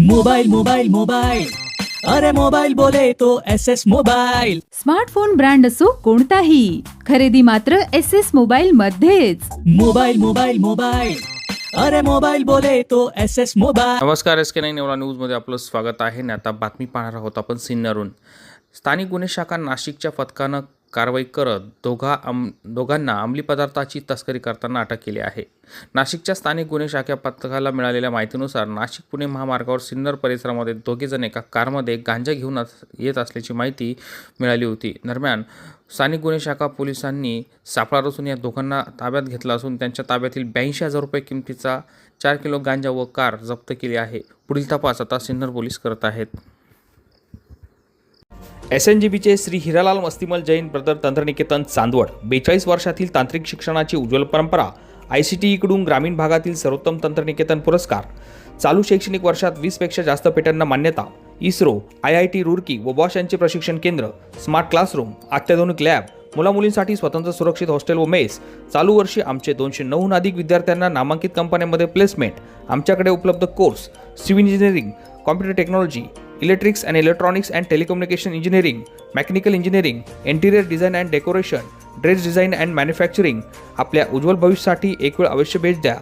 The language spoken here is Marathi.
Mobile mobile mobile. अरे मोबाइल बोले तो S S mobile. Smartphone brand असो कोणताही खरेदी मात्र एस एस मोबाईल मध्येच. Mobile mobile mobile. अरे मोबाइल बोले तो एस एस मोबाइल। नमस्कार एस के नाईन एवढा न्यूजमध्ये आपलं स्वागत आहे. आणि आता बातमी पाहणार आहोत आपण सिन्नरहून. स्थानिक गुन्हे शाखा नाशिकच्या पथकानं कारवाई करत दोघा अम दोघांना अंमली पदार्थाची तस्करी करताना अटक केली आहे. नाशिकच्या स्थानिक गुन्हे शाखा पथकाला मिळालेल्या माहितीनुसार नाशिक पुणे महामार्गावर सिन्नर परिसरामध्ये दोघेजण एका कारमध्ये गांजा घेऊन अस- येत असल्याची माहिती मिळाली होती. दरम्यान स्थानिक गुन्हे शाखा पोलिसांनी सापळा रचून या दोघांना ताब्यात घेतला असून त्यांच्या ताब्यातील ब्याऐंशी हजार रुपये किमतीचा चार किलो गांजा व कार जप्त केली आहे. पुढील तपास आता सिन्नर पोलीस करत आहेत. एस एन जी बीचे श्री हिरालाल मस्तिमल जैन ब्रदर तंत्रनिकेतन चांदवड बेचाळीस वर्षातील तांत्रिक शिक्षणाची उज्ज्वल परंपरा आय सी टी ईकडून ग्रामीण भागातील सर्वोत्तम तंत्रनिकेतन पुरस्कार चालू शैक्षणिक वर्षात वीसपेक्षा जास्त पेटांना मान्यता ISRO I I T Roorkee व बॉश यांचे प्रशिक्षण केंद्र स्मार्ट क्लासरूम अत्याधुनिक लॅब मुलामुलींसाठी स्वतंत्र सुरक्षित हॉस्टेल व मेस चालू वर्षी आमचे दोनशे नऊहून अधिक विद्यार्थ्यांना नामांकित कंपन्यांमध्ये प्लेसमेंट आमच्याकडे उपलब्ध course civil engineering computer technology electrics and electronics and telecommunication engineering mechanical engineering interior design and decoration dress design and manufacturing. आपल्या उज्ज्वल भविष्यासाठी एक वेळ अवश्य भेट द्या.